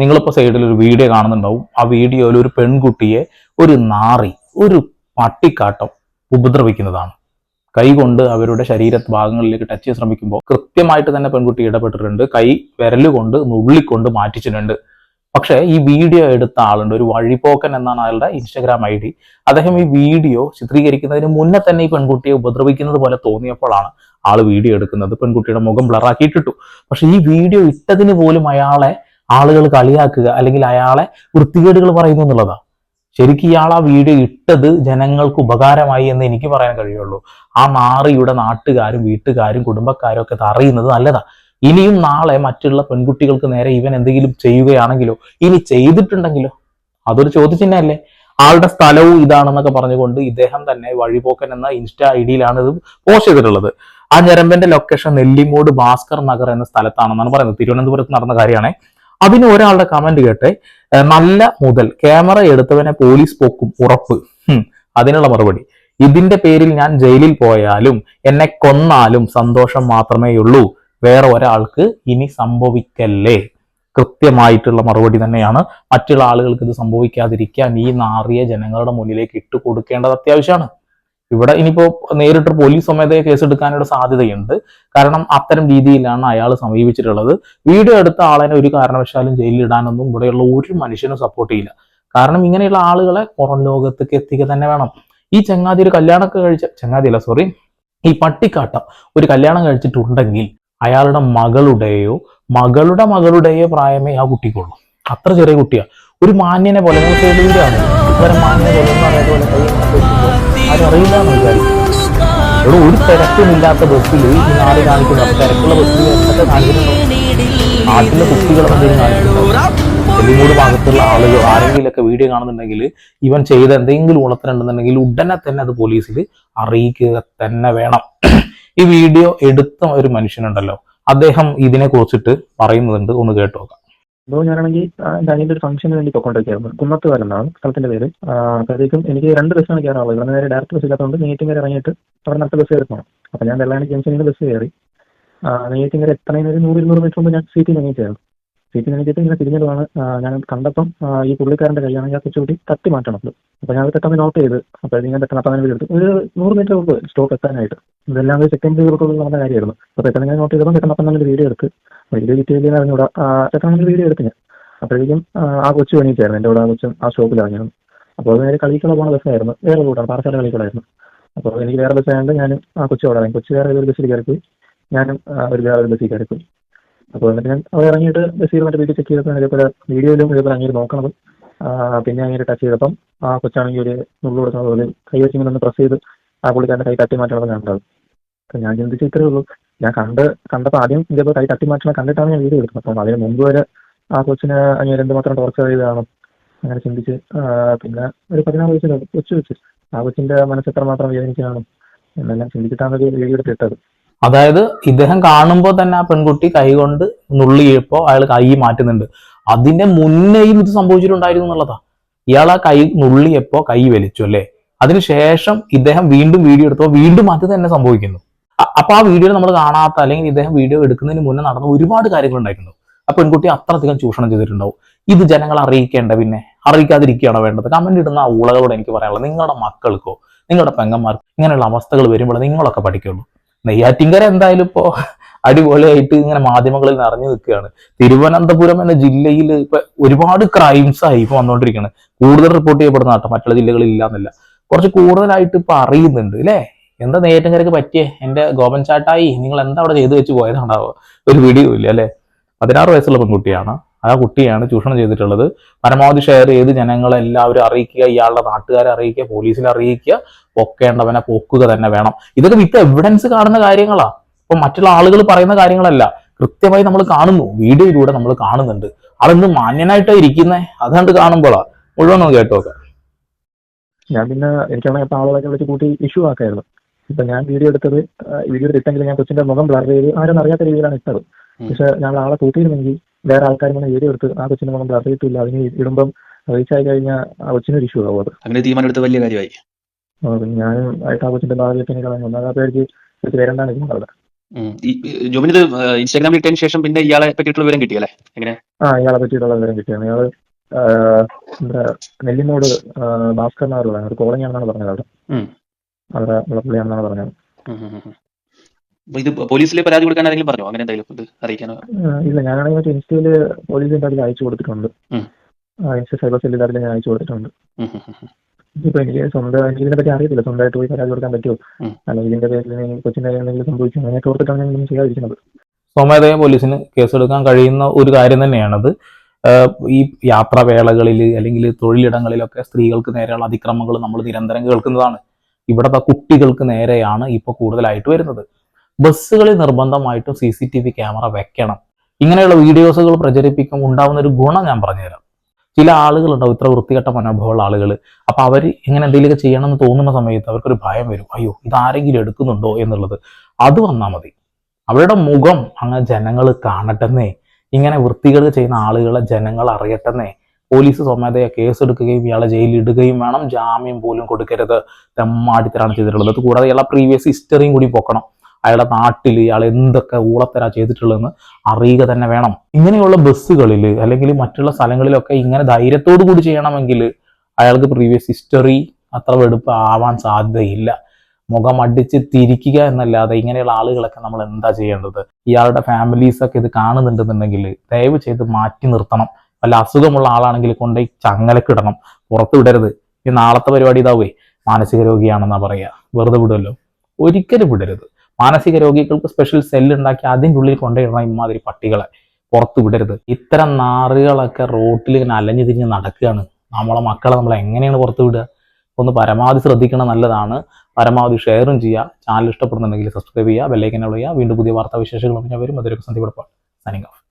നിങ്ങളിപ്പോൾ സൈഡിൽ ഒരു വീഡിയോ കാണുന്നുണ്ടാവും. ആ വീഡിയോയിൽ ഒരു പെൺകുട്ടിയെ ഒരു നാറി ഒരു പട്ടിക്കാട്ടം ഉപദ്രവിക്കുന്നതാണ്. കൈകൊണ്ട് അവരുടെ ശരീര ഭാഗങ്ങളിലേക്ക് ടച്ച് ചെയ്യാൻ ശ്രമിക്കുമ്പോൾ കൃത്യമായിട്ട് തന്നെ പെൺകുട്ടി ഇടപെട്ടിട്ടുണ്ട്. കൈ വിരലുകൊണ്ട് നുള്ളിക്കൊണ്ട് മാറ്റിച്ചിട്ടുണ്ട്. പക്ഷേ ഈ വീഡിയോ എടുത്ത ആളുണ്ട്. ഒരു വഴിപോക്കൻ എന്നാണ് അയാളുടെ ഇൻസ്റ്റഗ്രാം ഐ ഡി അദ്ദേഹം ഈ വീഡിയോ ചിത്രീകരിക്കുന്നതിന് മുന്നേ തന്നെ ഈ പെൺകുട്ടിയെ ഉപദ്രവിക്കുന്നത് പോലെ തോന്നിയപ്പോഴാണ് ആൾ വീഡിയോ എടുക്കുന്നത്. പെൺകുട്ടിയുടെ മുഖം ബ്ലറാക്കിയിട്ടിട്ടു പക്ഷെ ഈ വീഡിയോ ഇട്ടതിന് പോലും അയാളെ ആളുകൾ കളിയാക്കുക അല്ലെങ്കിൽ അയാളെ വൃത്തികേടുകൾ പറയുന്നു എന്നുള്ളതാണ്. ശരിക്കും ഇയാൾ ആ വീഡിയോ ഇട്ടത് ജനങ്ങൾക്ക് ഉപകാരമായി എന്ന് എനിക്ക് പറയാൻ കഴിയുള്ളൂ. ആ മാറിയുടെ നാട്ടുകാരും വീട്ടുകാരും കുടുംബക്കാരും ഒക്കെ അറിയുന്നത് നല്ലതാ. ഇനിയും നാളെ മറ്റുള്ള പെൺകുട്ടികൾക്ക് നേരെ ഇവൻ എന്തെങ്കിലും ചെയ്യുകയാണെങ്കിലോ ഇനി ചെയ്തിട്ടുണ്ടെങ്കിലോ? അതൊരു ചോദ്യചിഹ്നമല്ലേ? ആളുടെ സ്ഥലവും ഇതാണെന്നൊക്കെ പറഞ്ഞുകൊണ്ട് ഇദ്ദേഹം തന്നെ വഴിപോക്കൻ എന്ന ഇൻസ്റ്റ ഐ ഡിയിലാണ് ഇത് പോസ്റ്റ് ചെയ്തിട്ടുള്ളത്. ആ ഞരമ്പന്റെ ലൊക്കേഷൻ നെല്ലിമോട് ഭാസ്കർ നഗർ എന്ന സ്ഥലത്താണെന്നാണ് പറയുന്നത്. തിരുവനന്തപുരത്ത് നടന്ന കാര്യമാണ്. അതിന് ഒരാളുടെ കമന്റ് കേട്ടെ നല്ല മുതൽ ക്യാമറ എടുത്തവനെ പോലീസ് പൊക്കും ഉറപ്പ്. അതിനുള്ള മറുപടി. ഇതിന്റെ പേരിൽ ഞാൻ ജയിലിൽ പോയാലും എന്നെ കൊന്നാലും സന്തോഷം മാത്രമേ ഉള്ളൂ. വേറെ ഒരാൾക്ക് ഇനി സംഭവിക്കല്ലേ? കൃത്യമായിട്ടുള്ള മറുപടി തന്നെയാണ്. മറ്റുള്ള ആളുകൾക്ക് ഇത് സംഭവിക്കാതിരിക്കാൻ ഈ നാറിയ ജനങ്ങളുടെ മുന്നിലേക്ക് ഇട്ട് കൊടുക്കേണ്ടത് അത്യാവശ്യമാണ്. ഇവിടെ ഇനിയിപ്പോ നേരിട്ട് പോലീസ് സ്വമേധയെ കേസെടുക്കാനുള്ള സാധ്യതയുണ്ട്. കാരണം അത്തരം രീതിയിലാണ് അയാൾ സമീപിച്ചിട്ടുള്ളത്. വീഡിയോ എടുത്ത ആളിനെ ഒരു കാരണവശാലും ജയിലിലിടാനൊന്നും ഇവിടെയുള്ള ഒരു മനുഷ്യനും സപ്പോർട്ട് ചെയ്യില്ല. കാരണം ഇങ്ങനെയുള്ള ആളുകളെ പുറം ലോകത്തേക്ക് എത്തിക്കുക തന്നെ വേണം. ഈ ചങ്ങാതി ഒരു കല്യാണമൊക്കെ കഴിച്ച ചങ്ങാതിയല്ല സോറി ഈ പട്ടിക്കാട്ടം ഒരു കല്യാണം കഴിച്ചിട്ടുണ്ടെങ്കിൽ അയാളുടെ മകളുടെയോ മകളുടെ മകളുടെയോ പ്രായമേ ആ കുട്ടിക്കുള്ളൂ. അത്ര ചെറിയ കുട്ടിയാണ് ഒരു മാന്യനെ പോലെ എഴുതിയാണ് ഇത്തരം മാന്യനെ പോലെ എന്ന് പോലെ കൈ ഇങ്ങനെ വെക്കുമ്പോൾ ആരും അറിയില്ല എന്ന് വിചാരിക്കും. ഇവിടെ ഒരു തിരക്കുമില്ലാത്ത ബസ്സിൽ ഈ നാട് കാണിക്കുന്ന തിരക്കുള്ള ബസ്സിൽ എന്തൊക്കെ കാണിക്കുന്നുണ്ടോ? നാട്ടിലെ കുട്ടികൾ എന്തെങ്കിലും കാണിക്കുന്നുണ്ടോ? എല്ലിമൂട് ഭാഗത്തുള്ള ആളുകൾ ആരെങ്കിലുമൊക്കെ വീഡിയോ കാണുന്നുണ്ടെങ്കിൽ ഇവൻ ചെയ്ത എന്തെങ്കിലും ഉളത്തിനുണ്ടെന്നുണ്ടെങ്കിൽ ഉടനെ തന്നെ അത് പോലീസിൽ അറിയിക്കുക തന്നെ വേണം. ഈ വീഡിയോ എടുത്ത ഒരു മനുഷ്യനുണ്ടല്ലോ. അദ്ദേഹം ഇതിനെ കുറിച്ചിട്ട് പറയുന്നുണ്ട്. ഒന്ന് കേട്ടു അപ്പോൾ ഞാനാണെങ്കിൽ എന്റെ അനിയന്റെ ഒരു ഫംഗ്ഷന് വേണ്ടി പൊക്കോണ്ടിരിക്കുകയായിരുന്നു കുന്നത്തുകാരൻ എന്നാണ് സ്ഥലത്തിന്റെ പേര്. അപ്പോഴത്തേക്കും എനിക്ക് രണ്ട് ബസ്സാണ് കയറാനുള്ളത്. ഇവിടെ നേരെ ഡയറക്റ്റ് ബസ് ഇല്ലാത്തതുകൊണ്ട് വരെ ഇറങ്ങിയിട്ട് അവിടെ അടുത്ത ബസ് കയറി അപ്പോൾ ഞാൻ വെള്ളാണി ജംഗ്ഷനിൽ ബസ് കയറി. നെയ്റ്റിംഗ് വരെ എത്രയും ഒരു നൂറ് ഇരുന്നൂറ് മീറ്റർ മുമ്പ് ഞാൻ സീറ്റിൽ എണീറ്റായിരുന്നു സീറ്റിൽ ഇറങ്ങിയിട്ട് ഇങ്ങനെ തിരിഞ്ഞതാണ് ഞാൻ കണ്ടപ്പം ഈ പുള്ളിക്കാരന്റെ കല്യാണം ഞാൻ കുറച്ചുകൂടി തട്ടി മാറ്റണം അപ്പോൾ ഞാൻ പെട്ടെന്ന് നോട്ട് ചെയ്ത് അപ്പോൾ ഞാൻ പെട്ടെന്ന് അപ്പം എടുത്തു ഒരു നൂറ് മീറ്റർ ഉണ്ട് സ്റ്റോപ്പ് എത്താനായിട്ട്. ഇതെല്ലാം ഒരു സെക്കൻഡുകൾക്കുള്ളിൽ നടന്ന കാര്യമായിരുന്നു. അപ്പോൾ പെട്ടെന്ന് ഞാൻ നോട്ട് ചെയ്തപ്പോൾ പെട്ടെന്ന് അപ്പം തന്നെ വീഡിയോ എടുത്ത് വീഡിയോ ഡീറ്റെയിൽ അറിഞ്ഞൂടാ പെട്ടെന്ന് നല്ല വീഡിയോ എടുത്ത് ഞാൻ. അപ്പോഴേക്കും ആ, കൊച്ചു എണീറ്റായിരുന്നു. എന്റെ കൂടെ ആ കൊച്ചും ആ ഷോപ്പിൽ ഇറങ്ങിയിരുന്നു അപ്പോൾ അത് നേരെ കളിക്കുള്ള പോകുന്ന ബസ്സായിരുന്നു വേറെ റൂട്ടാണ് പാറശാല കളിക്കളായിരുന്നു അപ്പോൾ എനിക്ക് വേറെ ബസ് ആയതുകൊണ്ട് ഞാനും ആ കൊച്ചു അവിടെ ഇറങ്ങി. കൊച്ചു വേറെ ഒരു ബസ്സിൽ കയറി പോയി ഞാനും ഒരു വേറെ ഒരു ബസ്സിൽ കയറി പോയി അപ്പോൾ എന്നിട്ട് ഞാൻ അവിടെ ഇറങ്ങിയിട്ട് ബസ്സിൽ മറ്റേ വീട്ടിൽ ചെക്ക് ചെയ്തപ്പോൾ ഇതേപോലെ വീഡിയോയിലും ഇതേപോലെ അങ്ങനെ നോക്കണത്. ആ, പിന്നെ അങ്ങനെ ടച്ച് ചെയ്തപ്പം ആ കൊച്ചാണെങ്കിൽ ഒരു നുള്ളു കൊടുക്കുന്നത് പോലെ കൈ വെച്ച് ഇങ്ങനെ ഒന്ന് പ്രസ് ചെയ്ത് ആ പുള്ളിക്കാരന്റെ കൈ തട്ടി മാറ്റണത് കണ്ടത്. അപ്പൊ ഞാൻ ചിന്തിച്ച ഇത്രേ ഉള്ളൂ. ഞാൻ കണ്ട് കണ്ടപ്പോൾ ആദ്യം ഇതേപോലെ കൈ തട്ടി മാറ്റണം കണ്ടിട്ടാണ് ഞാൻ വീഡിയോ എടുക്കുന്നത്. അപ്പം അതിന് മുമ്പ് വരെ ആ കൊച്ചിന് അങ്ങനെ എന്തുമാത്രം ടോർച്ചർ ചെയ്തതാണ് അങ്ങനെ ചിന്തിച്ച് പിന്നെ ഒരു പതിനാറ് വയസ്സിൽ കൊച്ചു വെച്ച് ആ കൊച്ചിന്റെ മനസ്സ് എത്രമാത്രം വേദനിക്കാണ് എന്നെല്ലാം ചിന്തിച്ചിട്ടാണ് ഒരു വീഡിയോ എടുത്ത് അതായത് ഇദ്ദേഹം കാണുമ്പോൾ തന്നെ ആ പെൺകുട്ടി കൈ കൊണ്ട് നുള്ളിയപ്പോ അയാൾ കൈ മാറ്റുന്നുണ്ട്. അതിന്റെ മുന്നേയും ഇത് സംഭവിച്ചിട്ടുണ്ടായിരുന്നു എന്നുള്ളതാ. ഇയാൾ ആ കൈ നുള്ളിയപ്പോ കൈ വലിച്ചു അല്ലേ? അതിനുശേഷം ഇദ്ദേഹം വീണ്ടും വീഡിയോ എടുത്തോ വീണ്ടും അത് തന്നെ സംഭവിക്കുന്നു. അപ്പൊ ആ വീഡിയോ നമ്മൾ കാണാത്ത അല്ലെങ്കിൽ ഇദ്ദേഹം വീഡിയോ എടുക്കുന്നതിന് മുന്നേ നടന്ന ഒരുപാട് കാര്യങ്ങൾ ഉണ്ടായിട്ടുണ്ടാവും ആ പെൺകുട്ടി അത്രയധികം ചൂഷണം ചെയ്തിട്ടുണ്ടാവും. ഇത് ജനങ്ങൾ അറിയിക്കേണ്ട പിന്നെ? അറിയിക്കാതിരിക്കുകയാണോ വേണ്ടത്? കമന്റ് ഇടുന്ന ആ ഊളകളോട് എനിക്ക് പറയാനുള്ളത് നിങ്ങളുടെ മക്കൾക്കോ നിങ്ങളുടെ പെങ്ങന്മാർക്കോ ഇങ്ങനെയുള്ള അവസ്ഥകൾ വരുമ്പോൾ നിങ്ങളൊക്കെ പഠിക്കുള്ളൂ. നെയ്യാറ്റിങ്കര എന്തായാലും ഇപ്പോ അടിപൊളിയായിട്ട് ഇങ്ങനെ മാധ്യമങ്ങളിൽ നിറഞ്ഞു നിൽക്കുകയാണ്. തിരുവനന്തപുരം എന്ന ജില്ലയിൽ ഇപ്പൊ ഒരുപാട് ക്രൈംസ് ആയി ഇപ്പൊ വന്നുകൊണ്ടിരിക്കുന്നത് കൂടുതൽ റിപ്പോർട്ട് ചെയ്യപ്പെടുന്ന കേട്ടോ മറ്റുള്ള ജില്ലകളിൽ ഇല്ലാന്നില്ല കുറച്ച് കൂടുതലായിട്ട് ഇപ്പൊ അറിയുന്നുണ്ട് അല്ലേ എന്താ നെയ്യാറ്റിങ്കരക്ക് പറ്റിയേ? എന്റെ ഗോപൻ ചാട്ടായി നിങ്ങൾ എന്താ അവിടെ ചെയ്തു വെച്ച് പോയതാണ്ടാവുക ഒരു വീഡിയോ ഇല്ല അല്ലെ? പതിനാറ് വയസ്സുള്ള പെൺകുട്ടിയാണ്. ആ കുട്ടിയാണ് ചൂഷണം ചെയ്തിട്ടുള്ളത്. പരമാവധി ഷെയർ ചെയ്ത് ജനങ്ങളെ എല്ലാവരും അറിയിക്കുക ഇയാളുടെ നാട്ടുകാരെ അറിയിക്കുക പോലീസിനെ അറിയിക്കുക പൊക്കേണ്ടവനെ പൊക്കുക തന്നെ വേണം. ഇതൊക്കെ വിത്ത് എവിഡൻസ് കാണുന്ന കാര്യങ്ങളാ. അപ്പൊ മറ്റുള്ള ആളുകൾ പറയുന്ന കാര്യങ്ങളല്ല. കൃത്യമായി നമ്മൾ കാണുന്നു. വീഡിയോയിലൂടെ നമ്മൾ കാണുന്നുണ്ട്. അതെന്ത് മാന്യനായിട്ടാ ഇരിക്കുന്നേ? അതുകൊണ്ട് കാണുമ്പോളാ. മുഴുവൻ ഒന്ന് കേട്ടു നോക്കാം. ഞാൻ പിന്നെ എനിക്കാണെങ്കിൽ ആളുകളൊക്കെ വിളിച്ച് കൂട്ടി ഇഷ്യൂ ആക്കായിരുന്നു. ഇപ്പൊ ഞാൻ വീഡിയോ എടുത്തത് വീഡിയോ എടുത്തെങ്കിൽ ഞാൻ കൊച്ചിന്റെ മുഖം ബ്ലർ ചെയ്ത് ആരും അറിയാത്ത രീതിയിലാണ് ഇട്ടത്. പക്ഷെ ഞങ്ങൾ ആളെ കൂട്ടിയിരുന്നെങ്കിൽ വേറെ ആൾക്കാർ ഇങ്ങനെ വീഡിയോ എടുത്ത് ആ കൊച്ചിനെ നമ്മൾ അറിയിട്ടില്ല അതിന് ഇടുമ്പം റീച്ച് ആയി കഴിഞ്ഞാൽ ആ കൊച്ചിനൊരു ഇഷ്യൂ ആവും അത്. അങ്ങനെ തീരുമാനം എടുത്ത വലിയ കാര്യമായി. ഞാനും ആയിട്ട് ആ കൊച്ചിന്റെ ഭാഗത്തേക്ക് കളഞ്ഞു. ഒന്നാമത്തെ പേർക്ക് വരണ്ടാണ് ഇരിക്കുന്നത് അവിടെ ജോബിന് ഇത് ഇൻസ്റ്റാഗ്രാമിൽ ഇട്ടതിന് ശേഷം പിന്നെ ഇയാളെ പറ്റിയിട്ടുള്ള വിവരം കിട്ടിയല്ലേ എങ്ങനെ? ആ ഇയാളെ പറ്റിയിട്ടുള്ള വിവരം കിട്ടിയാണ് ഇയാൾ നെല്ലിമോട് ഭാസ്കർ പറയുന്നത് ഒരു കോളനി ആണെന്നാണ് പറഞ്ഞത് അവിടെ. അവിടെ പുള്ളിയാണെന്നാണ് പറഞ്ഞത്. ഇത് പോലീസിൽ പരാതി കൊടുക്കാൻ ആരെങ്കിലും പറഞ്ഞോ? അങ്ങനെ എന്തെങ്കിലും ഇത് അറിയിക്കാനോ? ഇല്ല ഞാനാണെങ്കിൽ മറ്റേ ഇൻസ്റ്റയിൽ പോലീസിന്റെ അതിൽ അയച്ചു കൊടുത്തിട്ടുണ്ട്. ഇൻസ്റ്റ സൈബർ സെല്ലിൽ അതിൽ ഞാൻ അയച്ചു കൊടുത്തിട്ടുണ്ട്. ഇപ്പൊ എനിക്ക് സ്വന്തം എനിക്ക് ഇതിനെ പറ്റി അറിയത്തില്ല. സ്വന്തമായിട്ട് പോയി പരാതി കൊടുക്കാൻ പറ്റുമോ. അല്ലെങ്കിൽ ഇതിന്റെ പേരിൽ കൊച്ചിന്റെ എന്തെങ്കിലും സംഭവിച്ചു? അങ്ങനെ ഓർത്തിട്ടാണ് ഞാൻ ചെയ്യാതിരിക്കുന്നത്. സ്വമേധയാ പോലീസിന് കേസെടുക്കാൻ കഴിയുന്ന ഒരു കാര്യം തന്നെയാണത്. ഈ യാത്രാവേളകളിൽ അല്ലെങ്കിൽ തൊഴിലിടങ്ങളിലൊക്കെ സ്ത്രീകൾക്ക് നേരെയുള്ള അതിക്രമങ്ങൾ നമ്മൾ നിരന്തരം കേൾക്കുന്നതാണ്. ഇവിടുത്തെ കുട്ടികൾക്ക് നേരെയാണ് ഇപ്പോൾ കൂടുതലായിട്ട് വരുന്നത്. ബസ്സുകളിൽ നിർബന്ധമായിട്ടും C C T V camera വെക്കണം. ഇങ്ങനെയുള്ള വീഡിയോസുകൾ പ്രചരിപ്പിക്കും ഉണ്ടാവുന്ന ഒരു ഗുണം ഞാൻ പറഞ്ഞുതരാം. ചില ആളുകളുണ്ടാവും ഇത്ര വൃത്തികെട്ട മനോഭാവമുള്ള ആളുകൾ അപ്പൊ അവർ ഇങ്ങനെ എന്തെങ്കിലുമൊക്കെ ചെയ്യണമെന്ന് തോന്നുന്ന സമയത്ത് അവർക്കൊരു ഭയം വരും. അയ്യോ ഇതാരെങ്കിലും എടുക്കുന്നുണ്ടോ എന്നുള്ളത്. അത് വന്നാൽ മതി. അവരുടെ മുഖം അങ്ങനെ ജനങ്ങൾ കാണട്ടെന്നേ. ഇങ്ങനെ വൃത്തികൾ ചെയ്യുന്ന ആളുകളെ ജനങ്ങൾ അറിയട്ടെന്നേ. പോലീസ് സ്വമേധയാ കേസെടുക്കുകയും ഇയാളെ ജയിലിൽ ഇടുകയും വേണം. ജാമ്യം പോലും കൊടുക്കരുത്. തെമ്മാടിത്തരാണ് ചെയ്തിട്ടുള്ളത്. കൂടാതെ ഇയാളെ പ്രീവിയസ് ഹിസ്റ്ററിയും കൂടി പൊക്കണം. അയാളുടെ നാട്ടിൽ ഇയാൾ എന്തൊക്കെ ഊളത്തരാ ചെയ്തിട്ടുള്ളതെന്ന് അറിയുക തന്നെ വേണം. ഇങ്ങനെയുള്ള ബസ്സുകളിൽ അല്ലെങ്കിൽ മറ്റുള്ള സ്ഥലങ്ങളിലൊക്കെ ഇങ്ങനെ ധൈര്യത്തോടു കൂടി ചെയ്യണമെങ്കിൽ അയാൾക്ക് പ്രീവിയസ് ഹിസ്റ്ററി അത്ര വെടുപ്പ് ആവാൻ സാധ്യതയില്ല. മുഖം അടിച്ച് തിരിക്കുക എന്നല്ലാതെ ഇങ്ങനെയുള്ള ആളുകളൊക്കെ നമ്മൾ എന്താ ചെയ്യേണ്ടത്? ഇയാളുടെ ഫാമിലീസ് ഒക്കെ ഇത് കാണുന്നുണ്ടെന്നുണ്ടെങ്കിൽ ദയവ് ചെയ്ത് മാറ്റി നിർത്തണം. വല്ല അസുഖമുള്ള ആളാണെങ്കിൽ കൊണ്ടുപോയി ചങ്ങലക്കിടണം പുറത്തു വിടരുത്. ഈ നാളത്തെ പരിപാടി ഇതാവേ. മാനസിക രോഗിയാണെന്നാ പറയാ. വെറുതെ വിടുമല്ലോ ഒരിക്കലും വിടരുത്. മാനസിക രോഗികൾക്ക് സ്പെഷ്യൽ സെല്ല് ഉണ്ടാക്കി അതിന്റെ ഉള്ളിൽ കൊണ്ടുവരണം ഇമാതിരി പട്ടികളെ പുറത്ത് വിടരുത്. ഇത്തരം നാറുകളൊക്കെ റോട്ടിൽ ഇങ്ങനെ അലഞ്ഞു തിരിഞ്ഞ് നടക്കുകയാണ്. നമ്മളെ മക്കളെ നമ്മൾ എങ്ങനെയാണ് പുറത്ത് വിടുക? ഒന്ന് പരമാവധി ശ്രദ്ധിക്കണം നല്ലതാണ്. പരമാവധി ഷെയറും ചെയ്യുക. ചാനൽ ഇഷ്ടപ്പെടുന്നുണ്ടെങ്കിൽ സബ്സ്ക്രൈബ് ചെയ്യുക. ബെല്ലൈക്കൻ ചെയ്യുക വീണ്ടും പുതിയ വാർത്താ വിശേഷങ്ങളുമായി ഞാൻ വരും. അതൊരു സന്ധ്യ സൈനിങ് ഓഫ്